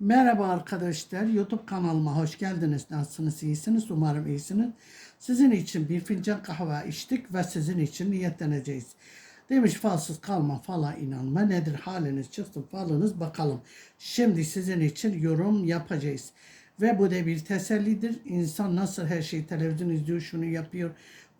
Merhaba arkadaşlar. YouTube kanalıma hoş geldiniz. Nasılsınız? İyisiniz? Umarım iyisiniz. Sizin için bir fincan kahve içtik ve sizin için niyetleneceğiz. Demiş falsız kalma fala inanma. Nedir haliniz çıksın falınız bakalım. Şimdi sizin için yorum yapacağız. Ve bu da bir tesellidir. İnsan nasıl her şeyi televizyon izliyor, şunu yapıyor,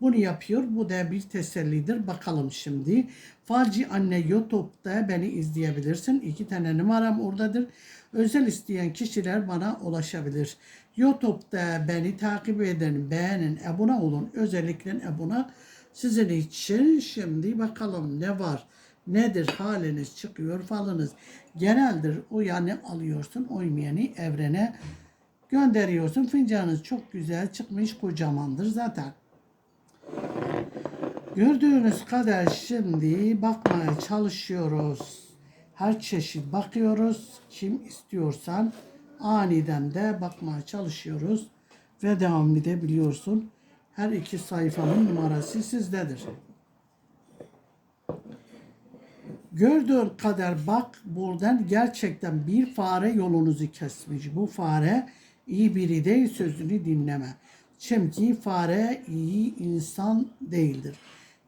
bunu yapıyor. Bu da bir tesellidir. Bakalım şimdi. Falci Anne YouTube'da beni izleyebilirsin. İki tane numaram oradadır. Özel isteyen kişiler bana ulaşabilir. YouTube'da beni takip edin, beğenin, abone olun. Özellikle abone sizin için. Şimdi bakalım ne var? Nedir haliniz çıkıyor falınız. Geneldir uyanı alıyorsun uymayanı evrene gönderiyorsun. Fincanınız çok güzel çıkmış kocamandır zaten. Gördüğünüz kadar şimdi bakmaya çalışıyoruz. Her çeşit bakıyoruz. Kim istiyorsan aniden de bakmaya çalışıyoruz. Ve devam edebiliyorsun. Her iki sayfanın numarası sizdedir. Gördüğün kadar bak buradan gerçekten bir fare yolunuzu kesmiş. Bu fare iyi biri değil sözünü dinleme. Çünkü fare iyi insan değildir.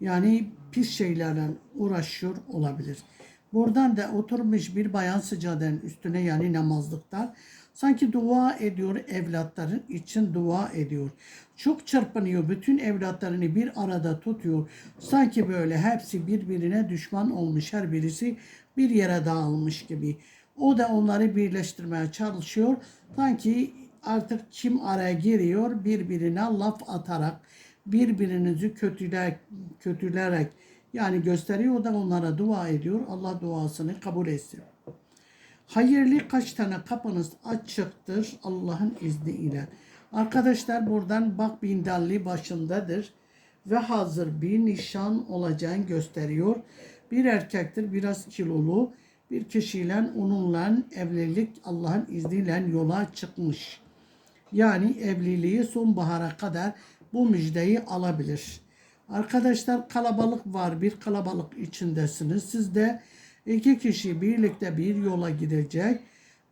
Yani pis şeylerle uğraşıyor olabilir. Buradan da oturmuş bir bayan sıcaden üstüne yani namazlıktan sanki dua ediyor evlatların için dua ediyor. Çok çırpınıyor. Bütün evlatlarını bir arada tutuyor. Sanki böyle hepsi birbirine düşman olmuş. Her birisi bir yere dağılmış gibi. O da onları birleştirmeye çalışıyor. Sanki artık kim araya giriyor birbirine laf atarak birbirinizi kötüler, kötülerek yani gösteriyor da onlara dua ediyor. Allah duasını kabul etsin. Hayırlı kaç tane kapınız açıktır Allah'ın izniyle. Arkadaşlar buradan bak bindalli başındadır ve hazır bir nişan olacağını gösteriyor. Bir erkektir biraz kilolu bir kişiyle onunla evlilik Allah'ın izniyle yola çıkmış. Yani evliliği sonbahara kadar bu müjdeyi alabilir. Arkadaşlar kalabalık var. Bir kalabalık içindesiniz. Siz de iki kişi birlikte bir yola gidecek.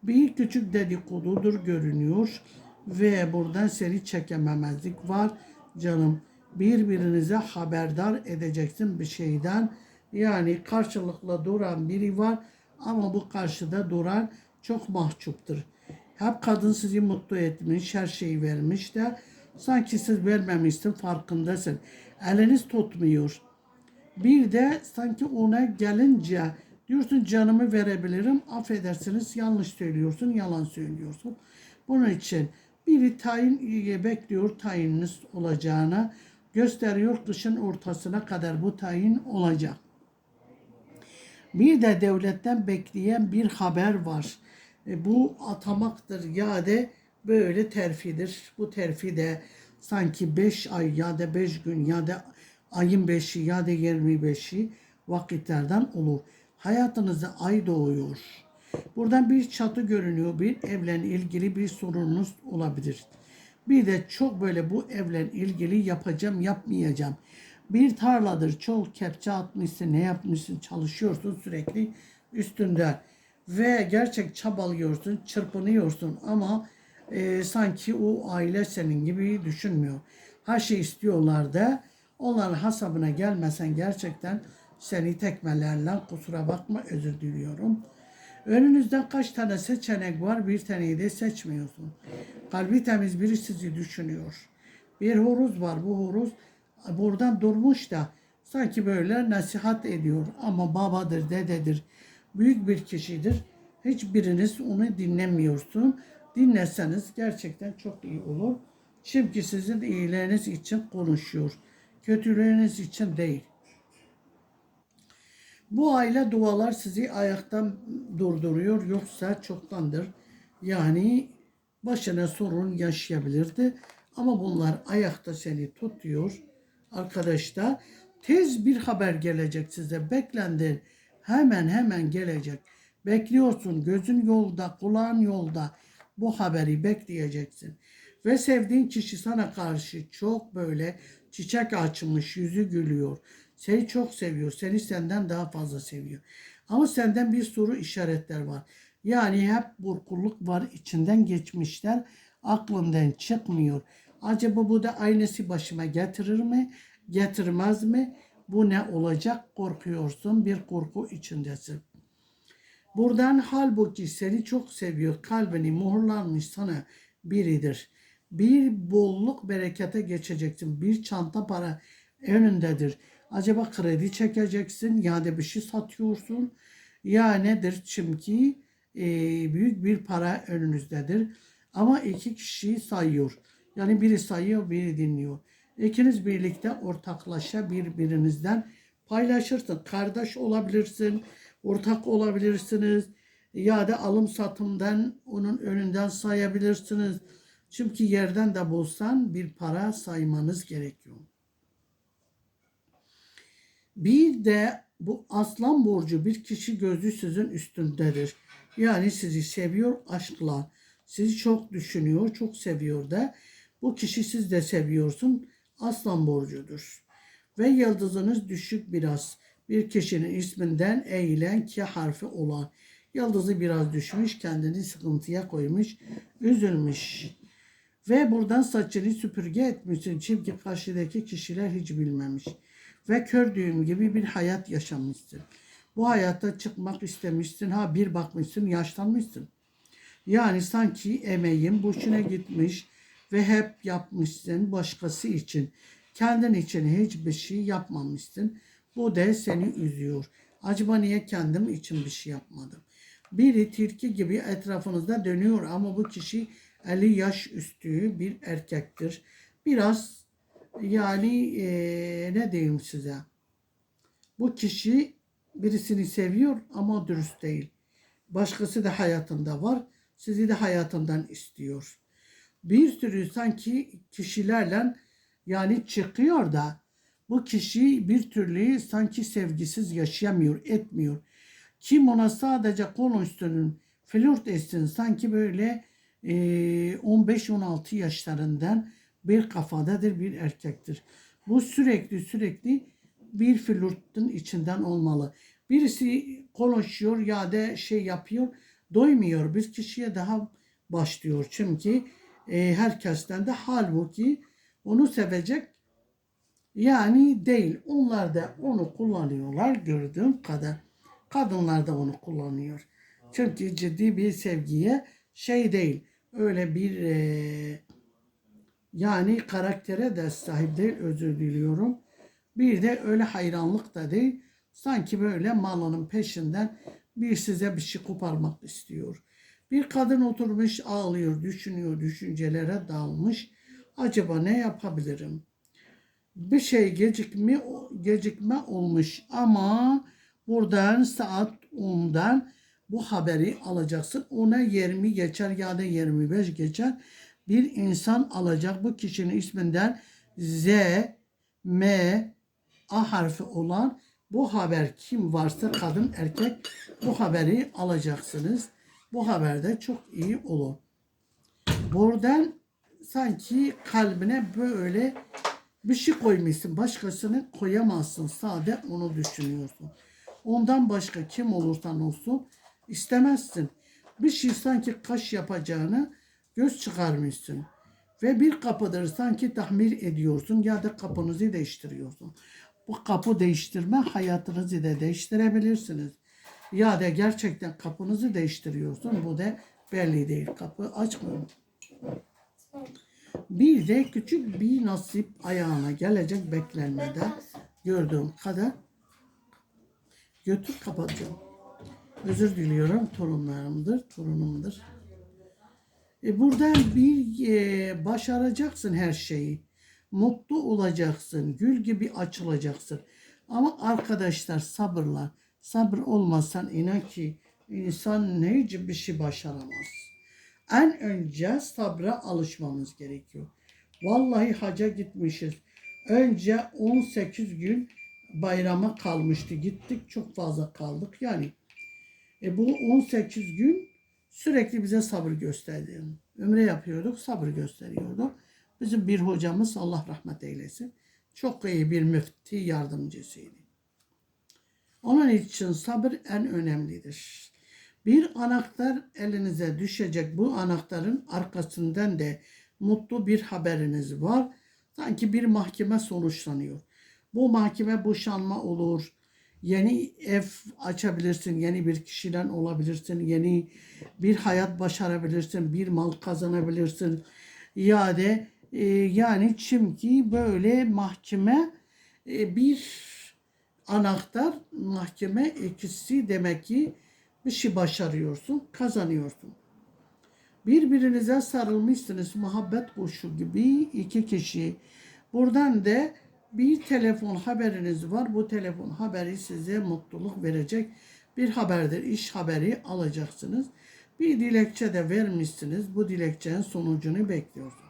Bir küçük dedikodudur görünüyor. Ve buradan seni çekememezlik var. Canım birbirinize haberdar edeceksin bir şeyden. Yani karşılıklı duran biri var ama bu karşıda duran çok mahcuptur. Hep kadın sizi mutlu etmiş, her şeyi vermiş de sanki siz vermemişsin farkındasın. Eliniz tutmuyor. Bir de sanki ona gelince diyorsun canımı verebilirim. Affedersiniz yanlış söylüyorsun, yalan söylüyorsun. Bunun için biri tayin bekliyor tayininiz olacağına gösteriyor. Kışın ortasına kadar bu tayin olacak. Bir de devletten bekleyen bir haber var. E, bu atamaktır ya da böyle terfidir. Bu terfi de sanki 5 ay ya da 5 gün ya da ayın 5'i ya da 25'i vakitlerden olur. Hayatınızda ay doğuyor. Buradan bir çatı görünüyor. Bir evlen ilgili bir sorununuz olabilir. Bir de çok böyle bu evlen ilgili yapacağım yapmayacağım. Bir tarladır çok kepçe atmışsın ne yapmışsın çalışıyorsun sürekli üstünde. Ve gerçek çabalıyorsun çırpınıyorsun ama e, sanki o aile senin gibi düşünmüyor. Her şey istiyorlar da onların hasabına gelmesen gerçekten seni tekmelerle kusura bakma özür diliyorum. Önünüzde kaç tane seçenek var bir taneyi de seçmiyorsun. Kalbi temiz biri sizi düşünüyor. Bir horoz var bu horoz buradan durmuş da sanki böyle nasihat ediyor ama babadır dededir büyük bir kişidir. Hiçbiriniz onu dinlemiyorsun. Dinleseniz gerçekten çok iyi olur. Çünkü sizin iyiliğiniz için konuşuyor. Kötülüğünüz için değil. Bu aile dualar sizi ayaktan durduruyor yoksa çoktandır. Yani başına sorun yaşayabilirdi. Ama bunlar ayakta seni tutuyor. Arkadaşlar tez bir haber gelecek size. Beklendin. Hemen hemen gelecek. Bekliyorsun. Gözün yolda, kulağın yolda. Bu haberi bekleyeceksin. Ve sevdiğin kişi sana karşı çok böyle çiçek açmış, yüzü gülüyor. Seni çok seviyor. Seni senden daha fazla seviyor. Ama senden bir soru işaretler var. Yani hep burkuluk var içinden geçmişler aklından çıkmıyor. Acaba bu da aynısı başıma getirir mi? Getirmez mi? Bu ne olacak? Korkuyorsun. Bir korku içindesin. Buradan halbuki seni çok seviyor. Kalbini muhrlanmış sana biridir. Bir bolluk berekete geçeceksin. Bir çanta para önündedir. Acaba kredi çekeceksin ya da bir şey satıyorsun. Ya nedir? Çünkü e, büyük bir para önünüzdedir. Ama iki kişi sayıyor. Yani biri sayıyor, biri dinliyor. İkiniz birlikte ortaklaşa birbirinizden paylaşırsın. Kardeş olabilirsin, ortak olabilirsiniz ya da alım satımdan onun önünden sayabilirsiniz. Çünkü yerden de bulsan bir para saymanız gerekiyor. Bir de bu aslan borcu bir kişi gözü sizin üstündedir. Yani sizi seviyor aşkla. Sizi çok düşünüyor, çok seviyor da. Bu kişi siz de seviyorsun. Aslan borcudur. Ve yıldızınız düşük biraz. Bir kişinin isminden eğilen ki harfi olan. Yıldızı biraz düşmüş, kendini sıkıntıya koymuş, üzülmüş. Ve buradan saçını süpürge etmişsin. Çünkü karşıdaki kişiler hiç bilmemiş. Ve kördüğüm gibi bir hayat yaşamışsın. Bu hayatta çıkmak istemişsin. Ha bir bakmışsın yaşlanmışsın. Yani sanki emeğin boşuna gitmiş ve hep yapmışsın başkası için. Kendin için hiçbir şey yapmamışsın. Bu da seni üzüyor. Acaba niye kendim için bir şey yapmadım? Biri tilki gibi etrafınızda dönüyor ama bu kişi 50 yaş üstü bir erkektir. Biraz yani eee, ne diyeyim size? Bu kişi birisini seviyor ama dürüst değil. Başkası da hayatında var. Sizi de hayatından istiyor. Bir sürü sanki kişilerle yani çıkıyor da bu kişi bir türlü sanki sevgisiz yaşayamıyor, etmiyor. Kim ona sadece konuştuğunun flört etsin sanki böyle e, 15-16 yaşlarından bir kafadadır bir erkektir. Bu sürekli sürekli bir flörtün içinden olmalı. Birisi konuşuyor ya da şey yapıyor doymuyor. Bir kişiye daha başlıyor. Çünkü e, herkesten de halbuki onu sevecek yani değil. Onlar da onu kullanıyorlar gördüğüm kadar. Kadınlar da onu kullanıyor. Çünkü ciddi bir sevgiye şey değil. Öyle bir e, yani karaktere de sahip değil özür diliyorum. Bir de öyle hayranlık da değil. Sanki böyle malının peşinden bir size bir şey koparmak istiyor. Bir kadın oturmuş ağlıyor, düşünüyor, düşüncelere dalmış. Acaba ne yapabilirim? Bir şey gecikme gecikme olmuş ama buradan saat 10'dan bu haberi alacaksın. Ona 20 geçer ya da 25 geçer. Bir insan alacak bu kişinin isminden Z, M, A harfi olan bu haber kim varsa kadın erkek bu haberi alacaksınız. Bu haberde çok iyi olur. Buradan sanki kalbine böyle bir şey koymuşsun. Başkasını koyamazsın. Sade onu düşünüyorsun. Ondan başka kim olursan olsun istemezsin. Bir şey sanki kaş yapacağını göz çıkarmışsın. Ve bir kapıdır sanki tahmir ediyorsun ya da kapınızı değiştiriyorsun. Bu kapı değiştirme hayatınızı da değiştirebilirsiniz. Ya da gerçekten kapınızı değiştiriyorsun. Bu da belli değil. Kapı açmıyor. Bir de küçük bir nasip ayağına gelecek beklenmede gördüğüm kadar götür kapatacağım. Özür diliyorum torunlarımdır, torunumdur. E buradan bir e, başaracaksın her şeyi. Mutlu olacaksın, gül gibi açılacaksın. Ama arkadaşlar sabırla, sabır olmazsan inan ki insan nece bir şey başaramaz. En önce sabra alışmamız gerekiyor. Vallahi haca gitmişiz. Önce 18 gün bayrama kalmıştı. Gittik çok fazla kaldık. Yani e bu 18 gün sürekli bize sabır gösterdi. Ömre yapıyorduk, sabır gösteriyordu. Bizim bir hocamız Allah rahmet eylesin. Çok iyi bir müfti yardımcısıydı. Onun için sabır en önemlidir. Bir anahtar elinize düşecek. Bu anahtarın arkasından da mutlu bir haberiniz var. Sanki bir mahkeme sonuçlanıyor. Bu mahkeme boşanma olur. Yeni ev açabilirsin, yeni bir kişiden olabilirsin, yeni bir hayat başarabilirsin, bir mal kazanabilirsin. Ya da e, yani çünkü böyle mahkeme e, bir anahtar mahkeme ikisi demek ki bir şey başarıyorsun, kazanıyorsun. Birbirinize sarılmışsınız muhabbet kuşu gibi iki kişi. Buradan da bir telefon haberiniz var. Bu telefon haberi size mutluluk verecek bir haberdir. İş haberi alacaksınız. Bir dilekçe de vermişsiniz. Bu dilekçenin sonucunu bekliyorsunuz.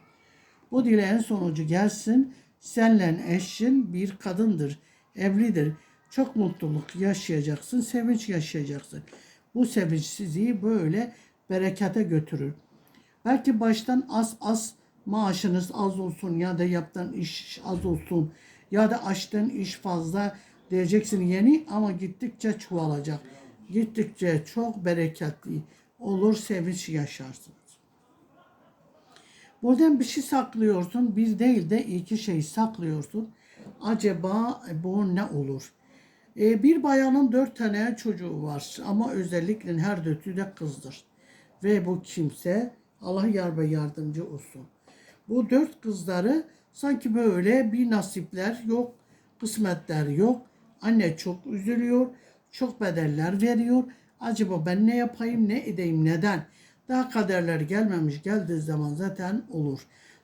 Bu dileğin sonucu gelsin. Senle eşin bir kadındır. Evlidir. Çok mutluluk yaşayacaksın. Sevinç yaşayacaksın. Bu sevinç böyle berekete götürür. Belki baştan az az maaşınız az olsun ya da yaptığın iş az olsun ya da açtığın iş fazla diyeceksin yeni ama gittikçe çoğalacak. Gittikçe çok bereketli olur sevinç yaşarsınız. Buradan bir şey saklıyorsun. Bir değil de iki şey saklıyorsun. Acaba bu ne olur? Ee, bir bayanın dört tane çocuğu var ama özellikle her dörtü de kızdır. Ve bu kimse Allah yar ve yardımcı olsun. Bu dört kızları sanki böyle bir nasipler yok, kısmetler yok. Anne çok üzülüyor, çok bedeller veriyor. Acaba ben ne yapayım, ne edeyim, neden? Daha kaderler gelmemiş, geldiği zaman zaten olur.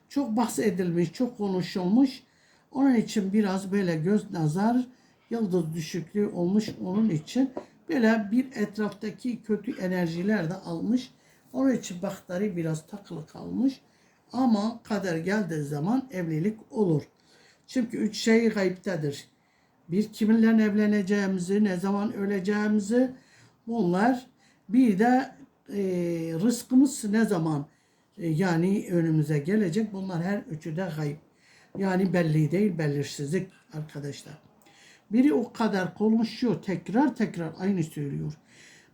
Çok bahsedilmiş, çok konuşulmuş. Onun için biraz böyle göz nazar, yıldız düşüklüğü olmuş onun için. Böyle bir etraftaki kötü enerjiler de almış. Onun için bahtları biraz takılı kalmış. Ama kader geldiği zaman evlilik olur. Çünkü üç şey gayiptedir. Bir kiminle evleneceğimizi, ne zaman öleceğimizi bunlar. Bir de e, rızkımız ne zaman e, yani önümüze gelecek. Bunlar her üçü de gayb. Yani belli değil, belirsizlik arkadaşlar. Biri o kadar konuşuyor, tekrar tekrar aynı söylüyor.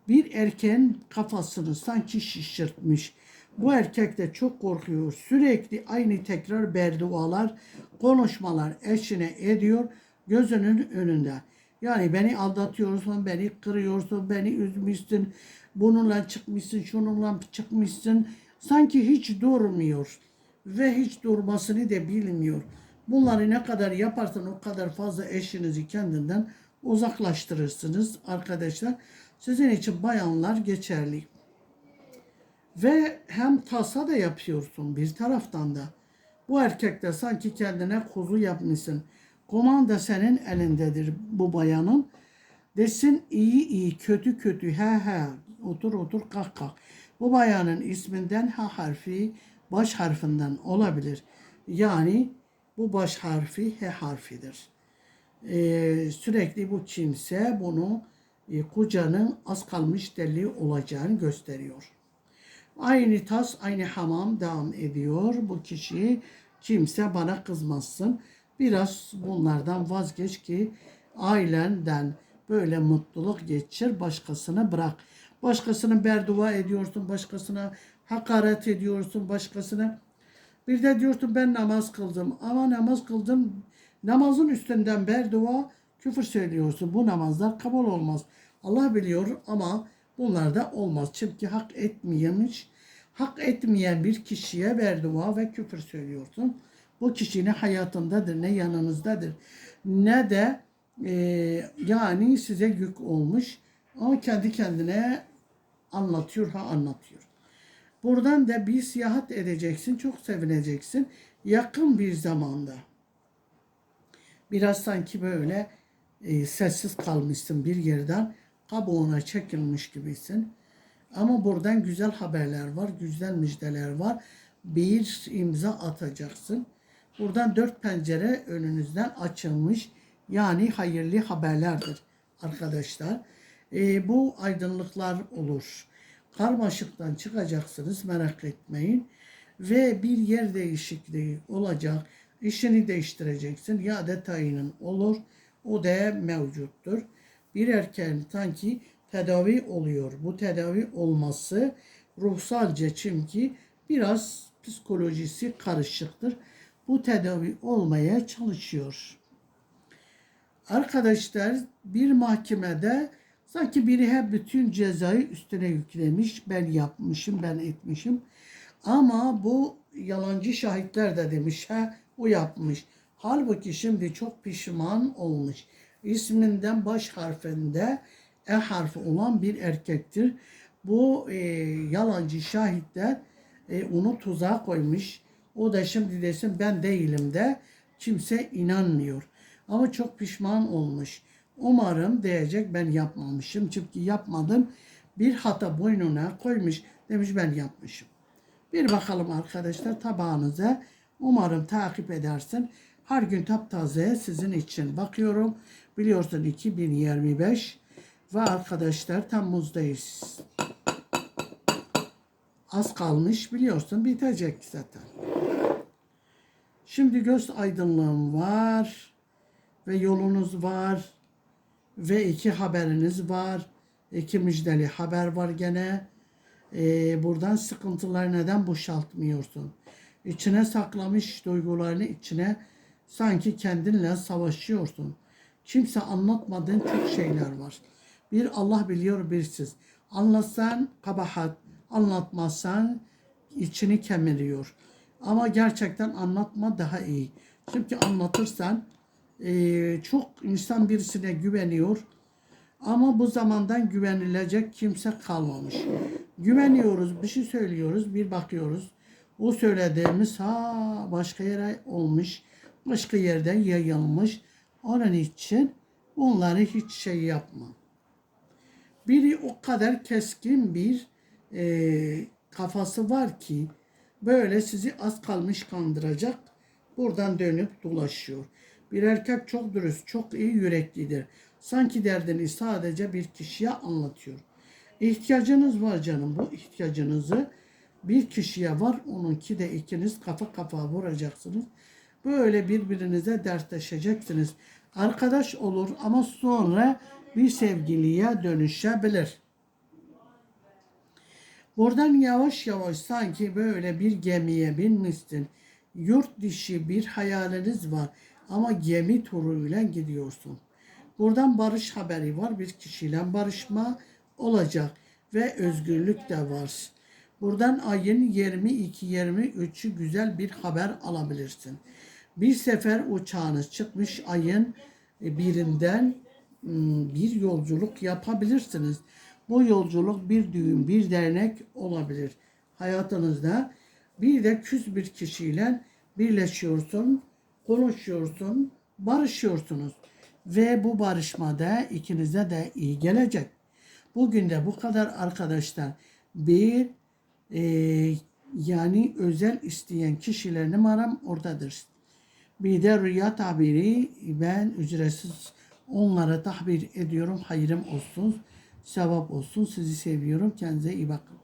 Bir erkeğin kafasını sanki şişirtmiş. Bu erkek de çok korkuyor. Sürekli aynı tekrar berdualar, konuşmalar eşine ediyor gözünün önünde. Yani beni aldatıyorsun, beni kırıyorsun, beni üzmüşsün, bununla çıkmışsın, şununla çıkmışsın. Sanki hiç durmuyor ve hiç durmasını da bilmiyor. Bunları ne kadar yaparsan o kadar fazla eşinizi kendinden uzaklaştırırsınız arkadaşlar. Sizin için bayanlar geçerli. Ve hem tasa da yapıyorsun bir taraftan da. Bu erkek de sanki kendine kuzu yapmışsın. Komanda senin elindedir bu bayanın. Desin iyi iyi, kötü kötü, he he, otur otur kalk kalk. Bu bayanın isminden H harfi baş harfinden olabilir. Yani bu baş harfi H harfidir. Ee, sürekli bu kimse bunu e, kocanın az kalmış deli olacağını gösteriyor. Aynı tas, aynı hamam devam ediyor. Bu kişi kimse bana kızmasın. Biraz bunlardan vazgeç ki ailenden böyle mutluluk geçir, başkasını bırak. Başkasını berdua ediyorsun, başkasına hakaret ediyorsun, başkasına bir de diyorsun ben namaz kıldım. Ama namaz kıldım. Namazın üstünden berdua küfür söylüyorsun. Bu namazlar kabul olmaz. Allah biliyor ama bunlar da olmaz. Çünkü hak etmeyemiş. Hak etmeyen bir kişiye berdua ve küfür söylüyorsun. Bu kişinin hayatındadır, ne yanınızdadır, ne de e, yani size yük olmuş. Ama kendi kendine anlatıyor ha anlatıyor. Buradan da bir seyahat edeceksin, çok sevineceksin. Yakın bir zamanda. Biraz sanki böyle e, sessiz kalmışsın bir yerden. Kabuğuna çekilmiş gibisin. Ama buradan güzel haberler var, güzel müjdeler var. Bir imza atacaksın. Buradan dört pencere önünüzden açılmış. Yani hayırlı haberlerdir arkadaşlar. E, bu aydınlıklar olur. Karmaşıktan çıkacaksınız merak etmeyin. Ve bir yer değişikliği olacak. İşini değiştireceksin. Ya da tayinin olur. O da mevcuttur. Bir erkeğin sanki tedavi oluyor. Bu tedavi olması ruhsalca çünkü biraz psikolojisi karışıktır. Bu tedavi olmaya çalışıyor. Arkadaşlar bir mahkemede sanki biri hep bütün cezayı üstüne yüklemiş. Ben yapmışım, ben etmişim. Ama bu yalancı şahitler de demiş ha o yapmış. Halbuki şimdi çok pişman olmuş. İsminden baş harfinde E harfi olan bir erkektir. Bu e, yalancı şahitler e, onu tuzağa koymuş. O da şimdi desin ben değilim de kimse inanmıyor. Ama çok pişman olmuş. Umarım diyecek ben yapmamışım. Çünkü yapmadım. Bir hata boynuna koymuş. Demiş ben yapmışım. Bir bakalım arkadaşlar tabağınıza. Umarım takip edersin. Her gün taptaze sizin için bakıyorum. Biliyorsun 2025 ve arkadaşlar Temmuz'dayız. Az kalmış biliyorsun bitecek zaten. Şimdi göz aydınlığım var ve yolunuz var ve iki haberiniz var. İki müjdeli haber var gene. Ee, buradan sıkıntılar neden boşaltmıyorsun? İçine saklamış duygularını içine sanki kendinle savaşıyorsun. Kimse anlatmadığın çok şeyler var. Bir Allah biliyor bir siz. Anlatsan kabahat, anlatmazsan içini kemiriyor. Ama gerçekten anlatma daha iyi. Çünkü anlatırsan eee, çok insan birisine güveniyor. Ama bu zamandan güvenilecek kimse kalmamış. Güveniyoruz, bir şey söylüyoruz, bir bakıyoruz. O söylediğimiz ha başka yere olmuş, başka yerden yayılmış. Onun için onları hiç şey yapma. Biri o kadar keskin bir e, kafası var ki böyle sizi az kalmış kandıracak. Buradan dönüp dolaşıyor. Bir erkek çok dürüst, çok iyi yüreklidir. Sanki derdini sadece bir kişiye anlatıyor. İhtiyacınız var canım. Bu ihtiyacınızı bir kişiye var. Onunki de ikiniz kafa kafa vuracaksınız. Böyle birbirinize dertleşeceksiniz. Arkadaş olur ama sonra bir sevgiliye dönüşebilir. Buradan yavaş yavaş sanki böyle bir gemiye binmişsin. Yurt dışı bir hayaliniz var ama gemi turuyla gidiyorsun. Buradan barış haberi var. Bir kişiyle barışma olacak ve özgürlük de var. Buradan ayın 22-23'ü güzel bir haber alabilirsin. Bir sefer uçağınız çıkmış ayın birinden hmm, bir yolculuk yapabilirsiniz. Bu yolculuk bir düğün, bir dernek olabilir. Hayatınızda bir de küs bir kişiyle birleşiyorsun, konuşuyorsun, barışıyorsunuz. Ve bu barışmada ikinize de iyi gelecek. Bugün de bu kadar arkadaşlar. Bir e, yani özel isteyen kişiler numaram oradadır. Bir de rüya tabiri ben ücretsiz onlara tahbir ediyorum. Hayırım olsun, sevap olsun. Sizi seviyorum. Kendinize iyi bakın.